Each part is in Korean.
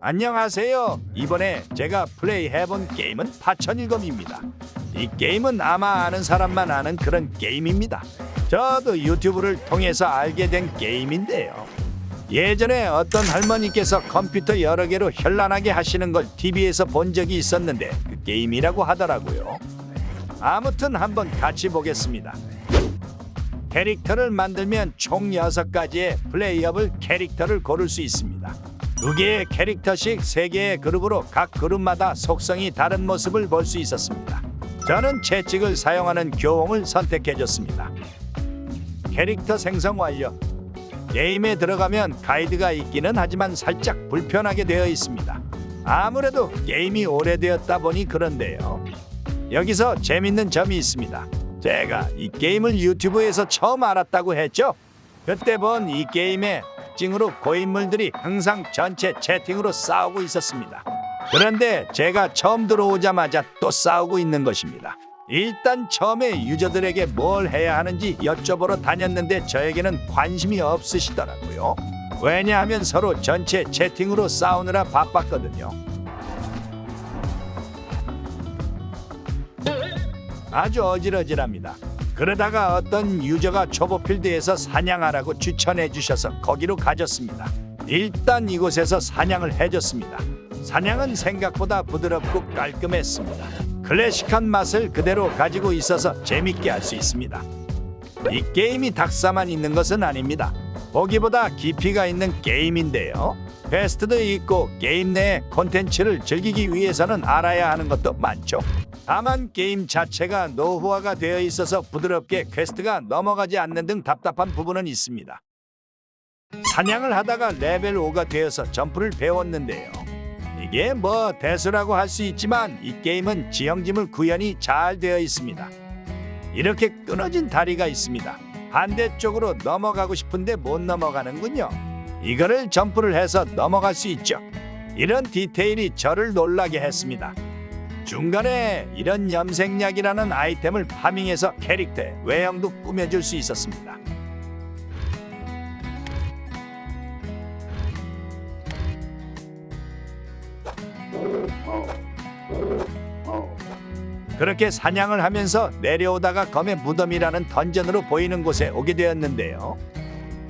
안녕하세요. 이번에 제가 플레이해본 게임은 파천일검입니다. 이 게임은 아마 아는 사람만 아는 그런 게임입니다. 저도 유튜브를 통해서 알게 된 게임인데요. 예전에 어떤 할머니께서 컴퓨터 여러 개로 현란하게 하시는 걸 TV에서 본 적이 있었는데 그 게임이라고 하더라고요. 아무튼 한번 같이 보겠습니다. 캐릭터를 만들면 총 6가지의 플레이어블 캐릭터를 고를 수 있습니다. 두 개의 캐릭터씩 세 개의 그룹으로 각 그룹마다 속성이 다른 모습을 볼 수 있었습니다. 저는 채찍을 사용하는 교홍을 선택해줬습니다. 캐릭터 생성 완료. 게임에 들어가면 가이드가 있기는 하지만 살짝 불편하게 되어 있습니다. 아무래도 게임이 오래되었다 보니 그런데요. 여기서 재밌는 점이 있습니다. 제가 이 게임을 유튜브에서 처음 알았다고 했죠. 그때 본 이 게임의 특징으로 고인물들이 항상 전체 채팅으로 싸우고 있었습니다. 그런데 제가 처음 들어오자마자 또 싸우고 있는 것입니다. 일단 처음에 유저들에게 뭘 해야 하는지 여쭤보러 다녔는데 저에게는 관심이 없으시더라고요. 왜냐하면 서로 전체 채팅으로 싸우느라 바빴거든요. 아주 어질어질합니다. 그러다가 어떤 유저가 초보 필드에서 사냥하라고 추천해 주셔서 거기로 가졌습니다. 일단 이곳에서 사냥을 해줬습니다. 사냥은 생각보다 부드럽고 깔끔했습니다. 클래식한 맛을 그대로 가지고 있어서 재밌게 할 수 있습니다. 이 게임이 닥사만 있는 것은 아닙니다. 보기보다 깊이가 있는 게임인데요. 퀘스트도 있고 게임 내 콘텐츠를 즐기기 위해서는 알아야 하는 것도 많죠. 다만 게임 자체가 노후화가 되어 있어서 부드럽게 퀘스트가 넘어가지 않는 등 답답한 부분은 있습니다. 사냥을 하다가 레벨 5가 되어서 점프를 배웠는데요. 이게 뭐 대수라고 할 수 있지만 이 게임은 지형지물 구현이 잘 되어 있습니다. 이렇게 끊어진 다리가 있습니다. 반대쪽으로 넘어가고 싶은데 못 넘어가는군요. 이거를 점프를 해서 넘어갈 수 있죠. 이런 디테일이 저를 놀라게 했습니다. 중간에 이런 염색약이라는 아이템을 파밍해서 캐릭터의 외형도 꾸며줄 수 있었습니다. 그렇게 사냥을 하면서 내려오다가 검의 무덤이라는 던전으로 보이는 곳에 오게 되었는데요.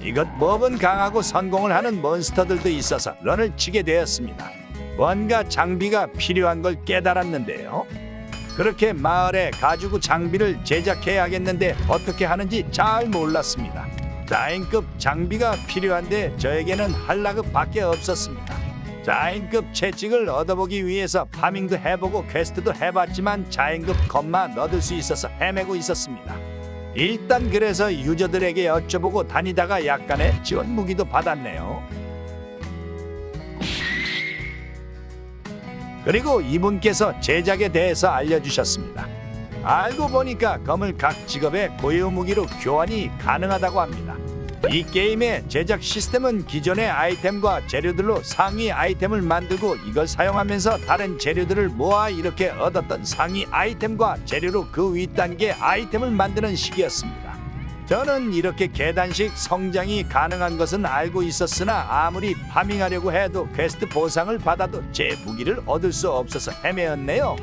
이것 법은 강하고 성공을 하는 몬스터들도 있어서 런을 치게 되었습니다. 뭔가 장비가 필요한 걸 깨달았는데요. 그렇게 마을에 가지고 장비를 제작해야겠는데 어떻게 하는지 잘 몰랐습니다. 자인급 장비가 필요한데 저에게는 한라급밖에 없었습니다. 자인급 채찍을 얻어보기 위해서 파밍도 해보고 퀘스트도 해봤지만 자인급 것만 얻을 수 있어서 헤매고 있었습니다. 일단 그래서 유저들에게 여쭤보고 다니다가 약간의 지원 무기도 받았네요. 그리고 이분께서 제작에 대해서 알려주셨습니다. 알고 보니까 검을 각 직업의 고유 무기로 교환이 가능하다고 합니다. 이 게임의 제작 시스템은 기존의 아이템과 재료들로 상위 아이템을 만들고 이걸 사용하면서 다른 재료들을 모아 이렇게 얻었던 상위 아이템과 재료로 그 윗단계 아이템을 만드는 식이었습니다. 저는 이렇게 계단식 성장이 가능한 것은 알고 있었으나 아무리 파밍하려고 해도 퀘스트 보상을 받아도 제 무기를 얻을 수 없어서 헤매었네요.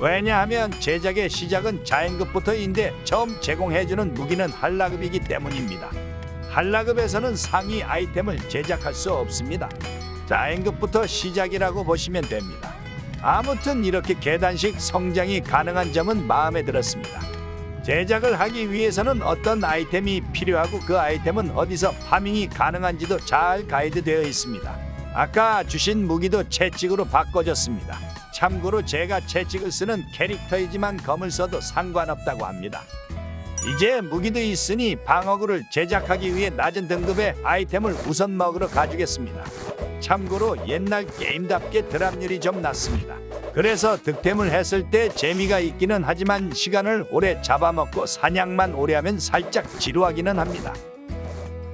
왜냐하면 제작의 시작은 자연급부터인데 처음 제공해주는 무기는 한라급이기 때문입니다. 한라급에서는 상위 아이템을 제작할 수 없습니다. 자연급부터 시작이라고 보시면 됩니다. 아무튼 이렇게 계단식 성장이 가능한 점은 마음에 들었습니다. 제작을 하기 위해서는 어떤 아이템이 필요하고 그 아이템은 어디서 파밍이 가능한지도 잘 가이드되어 있습니다. 아까 주신 무기도 채찍으로 바꿔줬습니다. 참고로 제가 채찍을 쓰는 캐릭터이지만 검을 써도 상관없다고 합니다. 이제 무기도 있으니 방어구를 제작하기 위해 낮은 등급의 아이템을 우선 먹으러 가주겠습니다. 참고로 옛날 게임답게 드랍률이 좀 낮습니다. 그래서 득템을 했을 때 재미가 있기는 하지만 시간을 오래 잡아먹고 사냥만 오래 하면 살짝 지루하기는 합니다.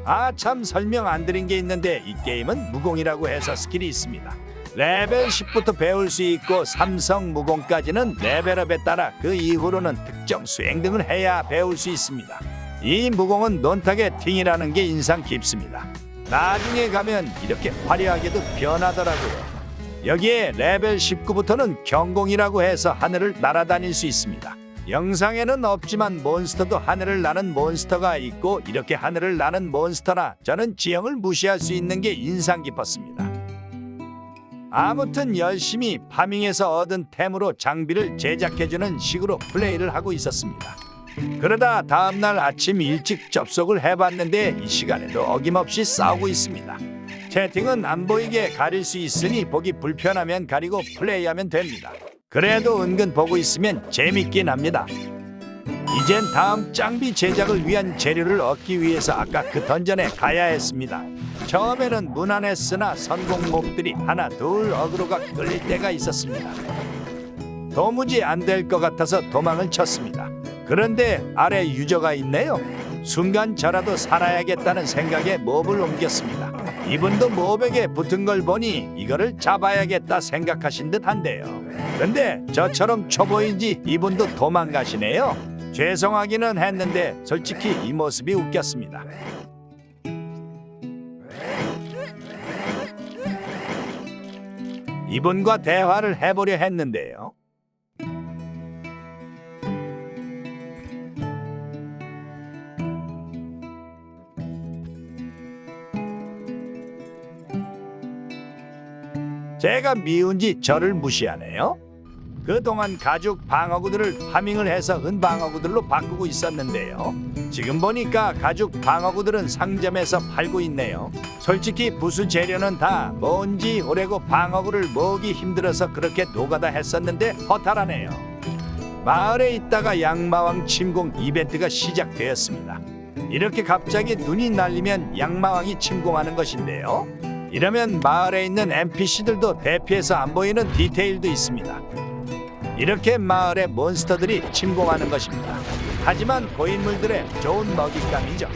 아 참 설명 안 드린 게 있는데 이 게임은 무공이라고 해서 스킬이 있습니다. 레벨 10부터 배울 수 있고 삼성 무공까지는 레벨업에 따라 그 이후로는 특정 수행 등을 해야 배울 수 있습니다. 이 무공은 논타겟팅이라는 게 인상 깊습니다. 나중에 가면 이렇게 화려하게도 변하더라고요. 여기에 레벨 19부터는 경공이라고 해서 하늘을 날아다닐 수 있습니다. 영상에는 없지만 몬스터도 하늘을 나는 몬스터가 있고 이렇게 하늘을 나는 몬스터라 저는 지형을 무시할 수 있는 게 인상 깊었습니다. 아무튼 열심히 파밍해서 얻은 템으로 장비를 제작해주는 식으로 플레이를 하고 있었습니다. 그러다 다음날 아침 일찍 접속을 해봤는데 이 시간에도 어김없이 싸우고 있습니다. 채팅은 안 보이게 가릴 수 있으니 보기 불편하면 가리고 플레이하면 됩니다. 그래도 은근 보고 있으면 재밌긴 합니다. 이젠 다음 장비 제작을 위한 재료를 얻기 위해서 아까 그 던전에 가야 했습니다. 처음에는 무난했으나 선공몹들이 하나 둘 어그로가 끌릴 때가 있었습니다. 도무지 안 될 것 같아서 도망을 쳤습니다. 그런데 아래 유저가 있네요. 순간 저라도 살아야겠다는 생각에 몹을 옮겼습니다. 이분도 몹에게 붙은 걸 보니 이거를 잡아야겠다 생각하신 듯한데요. 근데 저처럼 초보인지 이분도 도망가시네요. 죄송하기는 했는데 솔직히 이 모습이 웃겼습니다. 이분과 대화를 해보려 했는데요. 제가 미운지 저를 무시하네요. 그동안 가죽 방어구들을 파밍을 해서 은방어구들로 바꾸고 있었는데요. 지금 보니까 가죽 방어구들은 상점에서 팔고 있네요. 솔직히 부수 재료는 다 뭔지 오래고 방어구를 모으기 힘들어서 그렇게 노가다 했었는데 허탈하네요. 마을에 있다가 양마왕 침공 이벤트가 시작되었습니다. 이렇게 갑자기 눈이 날리면 양마왕이 침공하는 것인데요. 이러면 마을에 있는 NPC들도 대피해서 안 보이는 디테일도 있습니다. 이렇게 마을의 몬스터들이 침공하는 것입니다. 하지만 고인물들의 좋은 먹잇감이죠.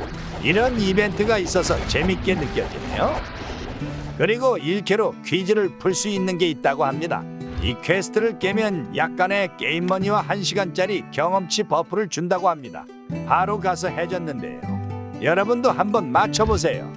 이런 이벤트가 있어서 재밌게 느껴지네요. 그리고 1캐로 퀴즈를 풀 수 있는 게 있다고 합니다. 이 퀘스트를 깨면 약간의 게임머니와 1시간짜리 경험치 버프를 준다고 합니다. 바로 가서 해줬는데요. 여러분도 한번 맞춰보세요.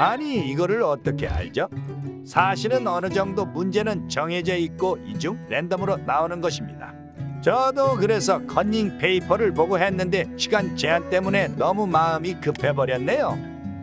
아니 이거를 어떻게 알죠? 사실은 어느 정도 문제는 정해져 있고 이중 랜덤으로 나오는 것입니다. 저도 그래서 컨닝 페이퍼를 보고 했는데 시간 제한 때문에 너무 마음이 급해 버렸네요.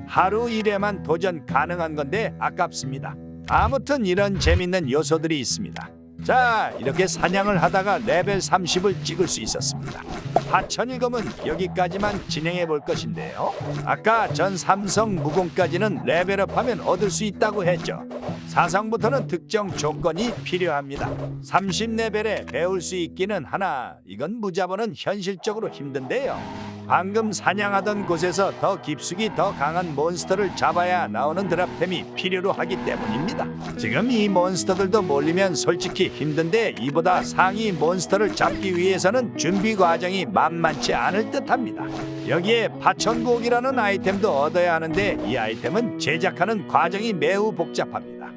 하루 일에만 도전 가능한 건데 아깝습니다. 아무튼 이런 재밌는 요소들이 있습니다. 자, 이렇게 사냥을 하다가 레벨 30을 찍을 수 있었습니다. 하천일검은 여기까지만 진행해 볼 것인데요. 아까 전 삼성 무공까지는 레벨업하면 얻을 수 있다고 했죠. 사성부터는 특정 조건이 필요합니다. 30레벨에 배울 수 있기는 하나 이건 무자본은 현실적으로 힘든데요. 방금 사냥하던 곳에서 더 깊숙이 더 강한 몬스터를 잡아야 나오는 드랍템이 필요로 하기 때문입니다. 지금 이 몬스터들도 몰리면 솔직히 힘든데 이보다 상위 몬스터를 잡기 위해서는 준비 과정이 만만치 않을 듯합니다. 여기에 파천곡이라는 아이템도 얻어야 하는데 이 아이템은 제작하는 과정이 매우 복잡합니다.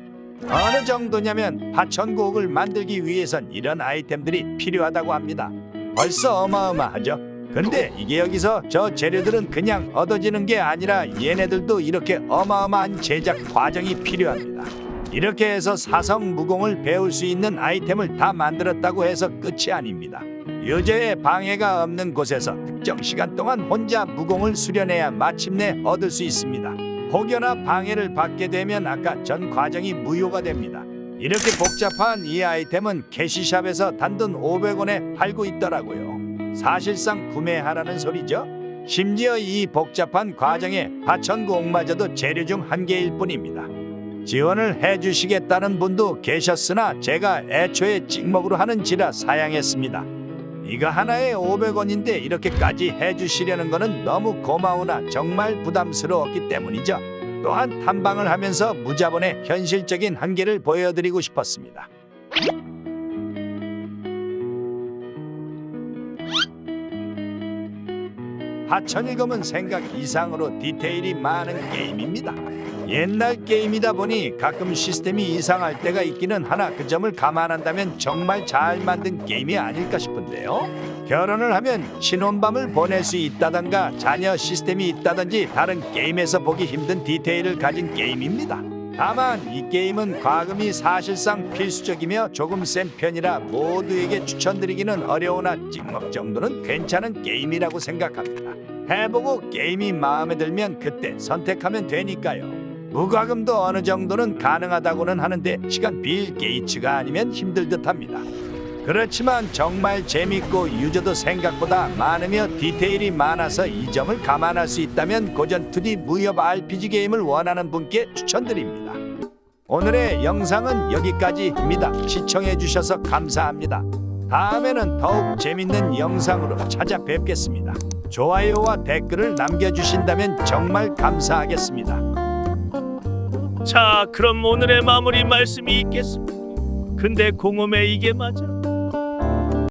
어느 정도냐면 파천곡을 만들기 위해선 이런 아이템들이 필요하다고 합니다. 벌써 어마어마하죠. 근데 이게 여기서 저 재료들은 그냥 얻어지는 게 아니라 얘네들도 이렇게 어마어마한 제작 과정이 필요합니다. 이렇게 해서 사성 무공을 배울 수 있는 아이템을 다 만들었다고 해서 끝이 아닙니다. 유저의 방해가 없는 곳에서 특정 시간 동안 혼자 무공을 수련해야 마침내 얻을 수 있습니다. 혹여나 방해를 받게 되면 아까 전 과정이 무효가 됩니다. 이렇게 복잡한 이 아이템은 캐시샵에서 단돈 500원에 팔고 있더라고요. 사실상 구매하라는 소리죠. 심지어 이 복잡한 과정에 파천공마저도 재료 중 한 개일 뿐입니다. 지원을 해주시겠다는 분도 계셨으나 제가 애초에 찍먹으로 하는 지라 사양했습니다. 이거 하나에 500원인데 이렇게까지 해주시려는 거는 너무 고마우나 정말 부담스러웠기 때문이죠. 또한 탐방을 하면서 무자본의 현실적인 한계를 보여드리고 싶었습니다. 하천일검은 생각 이상으로 디테일이 많은 게임입니다. 옛날 게임이다 보니 가끔 시스템이 이상할 때가 있기는 하나 그 점을 감안한다면 정말 잘 만든 게임이 아닐까 싶은데요. 결혼을 하면 신혼밤을 보낼 수 있다던가 자녀 시스템이 있다든지 다른 게임에서 보기 힘든 디테일을 가진 게임입니다. 다만 이 게임은 과금이 사실상 필수적이며 조금 센 편이라 모두에게 추천드리기는 어려우나 찍먹 정도는 괜찮은 게임이라고 생각합니다. 해보고 게임이 마음에 들면 그때 선택하면 되니까요. 무과금도 어느 정도는 가능하다고는 하는데 시간 빌 게이츠가 아니면 힘들 듯합니다. 그렇지만 정말 재밌고 유저도 생각보다 많으며 디테일이 많아서 이 점을 감안할 수 있다면 고전 2D 무협 RPG 게임을 원하는 분께 추천드립니다. 오늘의 영상은 여기까지입니다. 시청해 주셔서 감사합니다. 다음에는 더욱 재밌는 영상으로 찾아뵙겠습니다. 좋아요와 댓글을 남겨주신다면 정말 감사하겠습니다. 자, 그럼 오늘의 마무리 말씀이 있겠습니다. 근데 공홈에 이게 맞아?